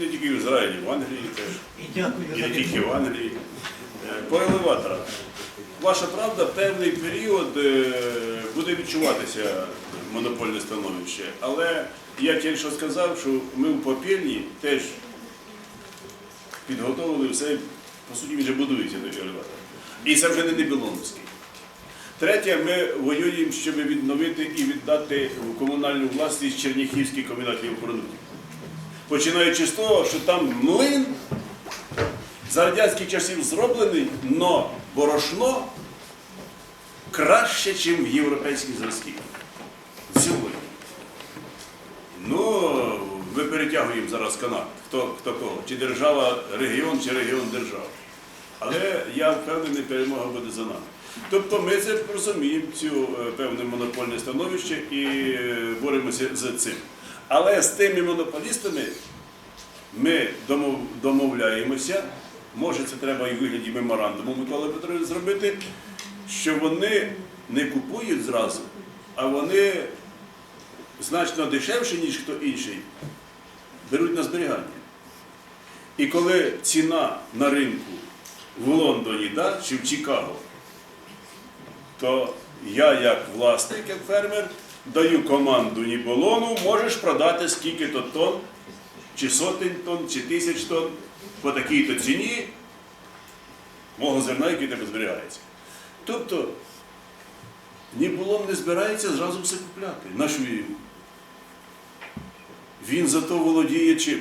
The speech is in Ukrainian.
не тільки в Ізраїлі, в Англії теж. І дякую І не тільки в Англії. Е, По елеваторах. Ваша правда, певний період е, буде відчуватися монопольне становище. Але я тільки що сказав, що ми в Попільні теж підготовили все, по суті, вже будується елеватор. І це вже не Небілоновський. Третє, ми воюємо, щоб відновити і віддати в комунальну власність Черніхівський комбінат продуктів. Починаючи з того, що там млин за радянських часів зроблений, но борошно краще, ніж в європейських зразків. Сьогодні. Ну, ми перетягуємо зараз канат. Хто, хто кого? Чи держава регіон, чи регіон держава. Але я впевнений, перемога буде за нами. Тобто ми це розуміємо, цю е, певне монопольне становище і е, боремося з цим. Але з тими монополістами ми домовляємося, може це треба і в вигляді меморандуму Микола Петрович зробити, що вони не купують зразу, а вони значно дешевше, ніж хто інший, беруть на зберігання. І коли ціна на ринку в Лондоні да, чи в Чикаго, то я як власник, як фермер, даю команду Ніболону, можеш продати скільки-то тонн, чи сотень тонн, чи тисяч тонн по такій-то ціні мого зерна, який тебе зберігається. Тобто Ніболон не збирається зразу все купляти. Нашу. Він зато володіє чим?